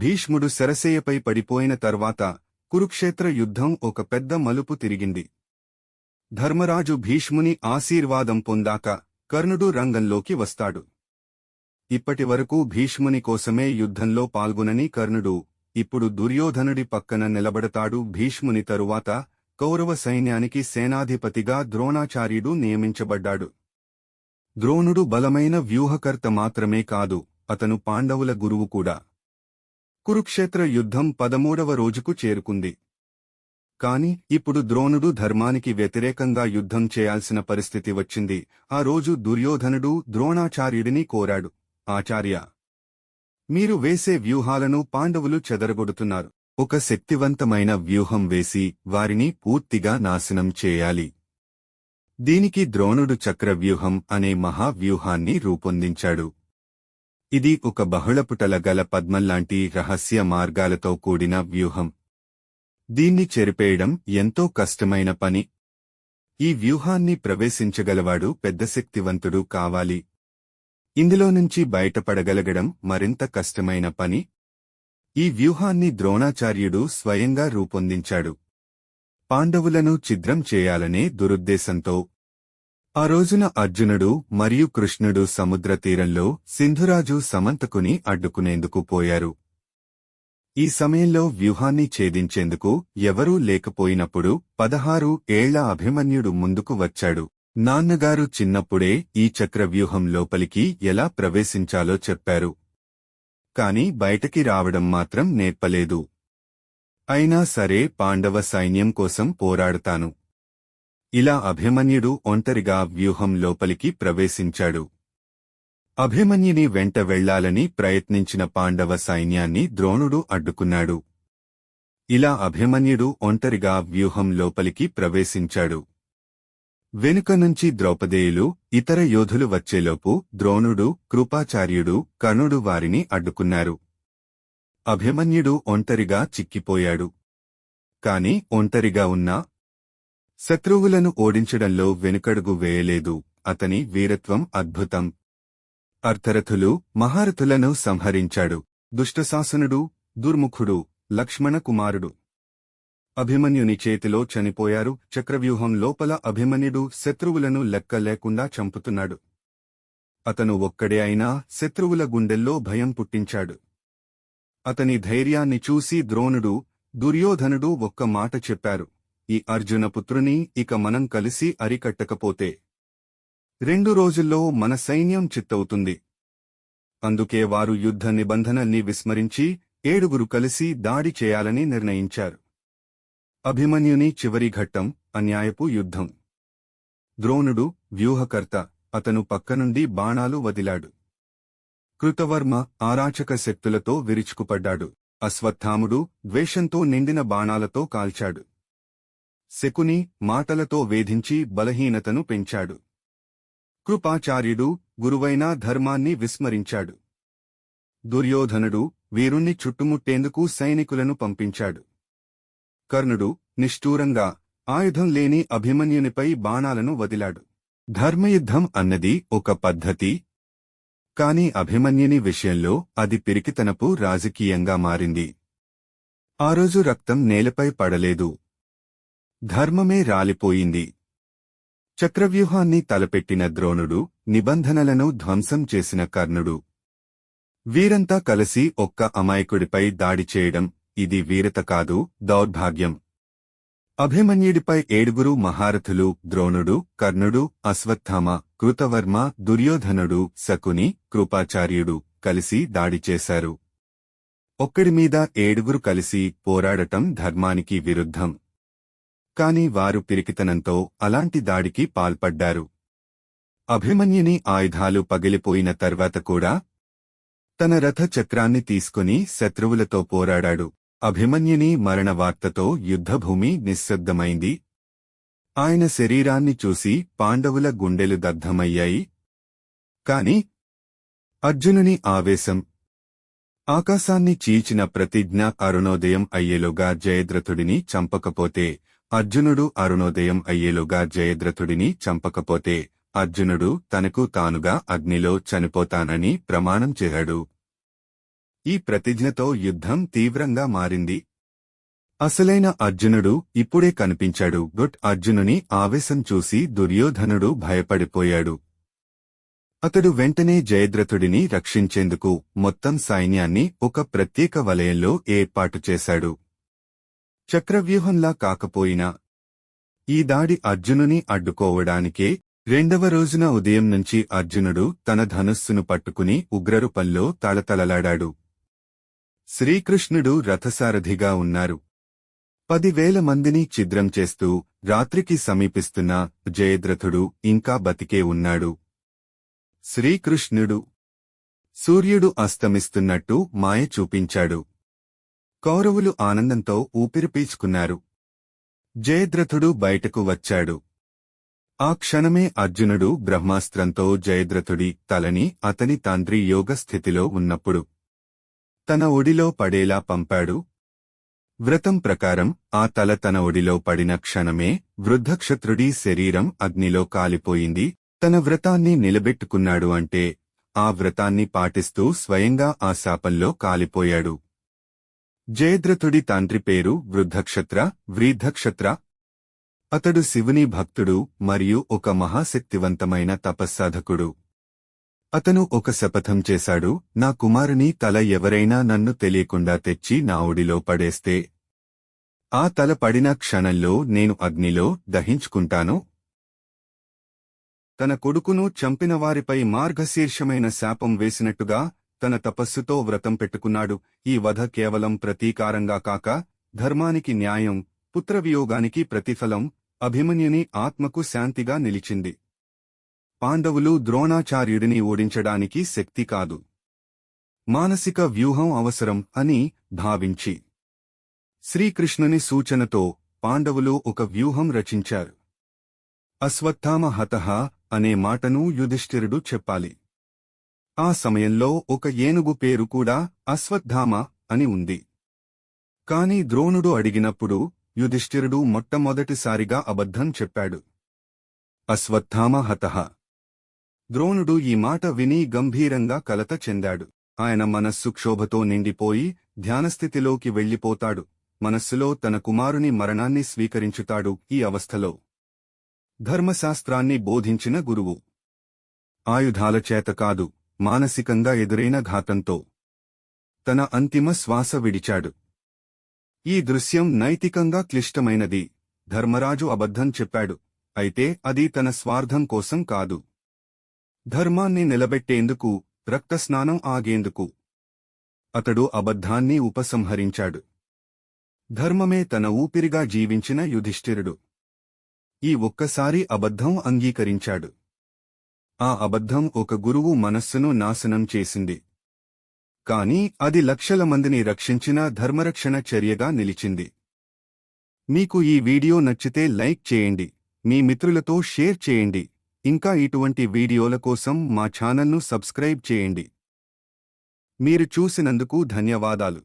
భీష్ముడు శరసేయపై పడిపోయిన తర్వాత కురుక్షేత్ర యుద్ధం ఒక పెద్ద మలుపు తిరిగింది. ధర్మరాజు భీష్ముని ఆశీర్వాదం పొందాక కర్ణుడు రంగంలోకి వస్తాడు. ఇప్పటివరకు భీష్ముని కోసమే యుద్ధంలో పాల్గొనని కర్ణుడు ఇప్పుడు దుర్యోధనుడి పక్కన నిలబడతాడు భీష్ముని తరువాత కౌరవ సైన్యానికి సేనాధిపతిగా ద్రోణాచార్యుడు నియమించబడ్డాడు. ద్రోణుడు బలమైన వ్యూహకర్త మాత్రమే కాదు అతను పాండవుల గురువు కూడా. కురుక్షేత్ర యుద్ధం పదమూడవ రోజుకు చేరుకుంది. కాని ఇప్పుడు ద్రోణుడు ధర్మానికి వ్యతిరేకంగా యుద్ధం చేయాల్సిన పరిస్థితి వచ్చింది. ఆ రోజు దుర్యోధనుడు ద్రోణాచార్యుడిని కోరాడు. ఆచార్య మీరు వేసే వ్యూహాలను పాండవులు చెదరగొడుతున్నారు. ఒక శక్తివంతమైన వ్యూహం వేసి వారిని పూర్తిగా నాశనం చేయాలి. దీనికి ద్రోణుడు చక్రవ్యూహం అనే మహావ్యూహాన్ని రూపొందించాడు. ఇది ఒక బహుళపుటల గల పద్మంలాంటి రహస్య మార్గాలతో కూడిన వ్యూహం. దీన్ని చెరిపేయడం ఎంతో కష్టమైన పని. ఈ వ్యూహాన్ని ప్రవేశించగలవాడు పెద్ద శక్తివంతుడు కావాలి. ఇందులో నుంచి బయటపడగలగడం మరింత కష్టమైన పని. ఈ వ్యూహాన్ని ద్రోణాచార్యుడు స్వయంగా రూపొందించాడు. పాండవులను ఛిద్రం చేయాలనే దురుద్దేశంతో ఆ రోజున అర్జునుడు మరియు కృష్ణుడు సముద్ర తీరంలో సింధురాజు సమంతకుని అడ్డుకునేందుకు పోయారు. ఈ సమయంలో వ్యూహాన్ని ఛేదించేందుకు ఎవరూ లేకపోయినప్పుడు పదహారు ఏళ్ళ అభిమన్యుడు ముందుకు వచ్చాడు. నాన్నగారు చిన్నప్పుడే ఈ చక్రవ్యూహం లోపలికి ఎలా ప్రవేశించాలో చెప్పారు. కాని బయటకి రావడం మాత్రం నేర్పలేదు. అయినా సరే పాండవ సైన్యం కోసం పోరాడతాను. ఇలా అభిమన్యుడు ఒంటరిగా వ్యూహం లోపలికి ప్రవేశించాడు. అభిమన్యుని వెంట వెళ్ళాలని ప్రయత్నించిన పాండవ సైన్యాన్ని ద్రోణుడు అడ్డుకున్నాడు. ఇలా అభిమన్యుడు ఒంటరిగా వ్యూహం లోపలికి ప్రవేశించాడు. వెనుక నుంచి ద్రౌపదేయులు ఇతర యోధులు వచ్చేలోపు ద్రోణుడు కృపాచార్యుడు కర్ణుడు వారిని అడ్డుకున్నారు. అభిమన్యుడు ఒంటరిగా చిక్కిపోయాడు. కాని ఒంటరిగా ఉన్నా శత్రువులను ఓడించడంలో వెనుకడుగు వేయలేదు. అతని వీరత్వం అద్భుతం. అర్థరథులు మహారథులను సంహరించాడు. దుష్టశాసనుడు దుర్ముఖుడు లక్ష్మణ కుమారుడు. అభిమన్యుని చేతిలో చనిపోయారు. చక్రవ్యూహం లోపల అభిమన్యుడు శత్రువులను లెక్క లేకుండా చంపుతున్నాడు. అతను ఒక్కడే అయినా శత్రువుల గుండెల్లో భయం పుట్టించాడు. అతని ధైర్యాన్ని చూసి ద్రోణుడు దుర్యోధనుడు ఒక్క మాట చెప్పారు. ఈ అర్జునపుత్రుని ఇక మనం కలిసి అరికట్టకపోతే రెండు రోజుల్లో మన సైన్యం చిత్తవుతుంది. అందుకే వారు యుద్ధ నిబంధనల్ని విస్మరించి ఏడుగురు కలిసి దాడి చేయాలని నిర్ణయించారు. అభిమన్యుని చివరి ఘట్టం అన్యాయపు యుద్ధం. ద్రోణుడు వ్యూహకర్త అతను పక్కనుండి బాణాలు వదిలాడు. కృతవర్మ ఆరాచక శక్తులతో విరుచుకుపడ్డాడు. అశ్వత్థాముడు ద్వేషంతో నిండిన బాణాలతో కాల్చాడు. శకుని మాటలతో వేధించి బలహీనతను పెంచాడు. కృపాచార్యుడు గురువైన ధర్మాన్ని విస్మరించాడు. దుర్యోధనుడు వీరుణ్ణి చుట్టుముట్టేందుకు సైనికులను పంపించాడు. కర్ణుడు నిష్ఠూరంగా ఆయుధం లేని అభిమన్యునిపై బాణాలను వదిలాడు. ధర్మయుద్ధం అన్నది ఒక పద్ధతి. కాని అభిమన్యుని విషయంలో అది పిరికితనపు రాజకీయంగా మారింది. ఆ రోజు రక్తం నేలపై పడలేదు. ధర్మమే రాలిపోయింది. చక్రవ్యూహాన్ని తలపెట్టిన ద్రోణుడు నిబంధనలను ధ్వంసం చేసిన కర్ణుడు. వీరంతా కలిసి ఒక్క అమాయకుడిపై దాడి చేయడం ఇది వీరత కాదు దౌర్భాగ్యం. అభిమన్యుడిపై ఏడుగురు మహారథులు ద్రోణుడు కర్ణుడు అశ్వత్థామ కృతవర్మ దుర్యోధనుడు శకుని కృపాచార్యుడు కలిసి దాడి చేశారు. ఒక్కడిమీద ఏడుగురు కలిసి పోరాడటం ధర్మానికి విరుద్ధం. కాని వారు పిరికితనంతో అలాంటి దాడికి పాల్పడ్డారు. అభిమన్యుని ఆయుధాలు పగిలిపోయిన తర్వాత కూడా తన రథ చక్రాన్ని తీసుకుని శత్రువులతో పోరాడాడు. అభిమన్యుని మరణ వార్తతో యుద్ధభూమి నిశ్శబ్దమైంది. ఆయన శరీరాన్ని చూసి పాండవుల గుండెలు దగ్ధమయ్యాయి. కాని అర్జునుని ఆవేశం ఆకాశాన్ని చీచిన ప్రతిజ్ఞ అరుణోదయం అయ్యేలోగా జయద్రథుడిని చంపకపోతే అర్జునుడు అరుణోదయం అయ్యేలోగా జయద్రథుడిని చంపకపోతే అర్జునుడు తనకు తానుగా అగ్నిలో చనిపోతానని ప్రమాణం చేశాడు. ఈ ప్రతిజ్ఞతో యుద్ధం తీవ్రంగా మారింది. అసలైన అర్జునుడు ఇప్పుడే కనిపించాడు. గుట్ అర్జునుని ఆవేశం చూసి దుర్యోధనుడు భయపడిపోయాడు. అతడు వెంటనే జయద్రథుడిని రక్షించేందుకు మొత్తం సైన్యాన్ని ఒక ప్రత్యేక వలయంలో ఏర్పాటు చేశాడు. చక్రవ్యూహంలా కాకపోయినా ఈ దాడి అర్జునుని అడ్డుకోవడానికే రెండవ రోజున ఉదయం నుంచి అర్జునుడు తన ధనుస్సును పట్టుకుని ఉగ్రరూపంలో తలతలలాడాడు. శ్రీకృష్ణుడు రథసారథిగా ఉన్నారు. పదివేల మందిని ఛిద్రం చేస్తూ రాత్రికి సమీపిస్తున్న జయద్రథుడు ఇంకా బతికే ఉన్నాడు. శ్రీకృష్ణుడు సూర్యుడు అస్తమిస్తున్నట్టు మాయ చూపించాడు. కౌరవులు ఆనందంతో ఊపిరి పీల్చుకున్నారు. జయద్రథుడు బయటకు వచ్చాడు. ఆ క్షణమే అర్జునుడు బ్రహ్మాస్త్రంతో జయద్రథుడి తలని అతని తండ్రి యోగ స్థితిలో ఉన్నప్పుడు తన ఒడిలో పడేలా పంపాడు. వ్రతం ప్రకారం ఆ తల తన ఒడిలో పడిన క్షణమే వృద్ధక్షత్రుడి శరీరం అగ్నిలో కాలిపోయింది. తన వ్రతాన్ని నిలబెట్టుకున్నాడు అంటే ఆ వ్రతాన్ని పాటిస్తూ స్వయంగా ఆ శాపంలో కాలిపోయాడు. జయద్రథుడి తండ్రి పేరు వృద్ధక్షత్ర వ్రీద్ధక్షత్ర. అతడు శివుని భక్తుడు మరియు ఒక మహాశక్తివంతమైన తపస్సాధకుడు. అతను ఒక శపథం చేశాడు నా కుమారుని తల ఎవరైనా నన్ను తెలియకుండా తెచ్చి నా ఒడిలో పడేస్తే. ఆ తల పడిన క్షణంలో నేను అగ్నిలో దహించుకుంటాను. తన కొడుకును చంపినవారిపై మార్గశీర్షమైన శాపం వేసినట్టుగా తన తపస్సుతో వ్రతం పెట్టుకున్నాడు. ఈ వధ కేవలం ప్రతీకారంగా కాక ధర్మానికి న్యాయం పుత్రవియోగానికి ప్రతిఫలం అభిమన్యుని ఆత్మకు శాంతిగా నిలిచింది. పాండవులు ద్రోణాచార్యుడిని ఓడించడానికి శక్తి కాదు. మానసిక వ్యూహం అవసరం అని భావించి శ్రీకృష్ణుని సూచనతో పాండవులు ఒక వ్యూహం రచించారు. అశ్వత్థామ హతః అనే మాటను యుధిష్ఠిరుడు చెప్పాలి. ఆ సమయంలో ఒక ఏనుగు పేరు కూడా అశ్వత్థామ అని ఉంది. కాని ద్రోణుడు అడిగినప్పుడు యుధిష్ఠిరుడు మొట్టమొదటిసారిగా అబద్ధం చెప్పాడు. అశ్వత్థామ హతః. ద్రోణుడు ఈ మాట విని గంభీరంగా కలత చెందాడు. ఆయన మనస్సు క్షోభతో నిండిపోయి ధ్యానస్థితిలోకి వెళ్ళిపోతాడు. మనస్సులో తన కుమారుని మరణాన్ని స్వీకరించుతాడు ఈ అవస్థలో. ధర్మశాస్త్రాన్ని బోధించిన గురువు. ఆయుధాల చేత కాదు మానసికంగా ఎదురైన ఘాతంతో తన అంతిమ శ్వాస విడిచాడు. ఈ దృశ్యం నైతికంగా క్లిష్టమైనది ధర్మరాజు అబద్ధం చెప్పాడు అయితే అది తన స్వార్థం కోసం కాదు. ధర్మాన్ని నిలబెట్టేందుకు రక్తస్నానం ఆగేందుకు అతడు అబద్ధాన్ని ఉపసంహరించాడు. ధర్మమే తన ఊపిరిగా జీవించిన యుధిష్ఠిరుడు. ఈ ఒక్కసారి అబద్ధం అంగీకరించాడు. ఆ అబద్ధం ఒక గురువు మనస్సును నాశనం చేసింది. కాని అది లక్షల మందిని రక్షించిన ధర్మరక్షణ చర్యగా నిలిచింది. మీకు ఈ వీడియో నచ్చితే లైక్ చేయండి. మీ మిత్రులతో షేర్ చేయండి. ఇంకా ఇటువంటి వీడియోల కోసం మా ఛానల్ను సబ్స్క్రైబ్ చేయండి. మీరు చూసినందుకు ధన్యవాదాలు.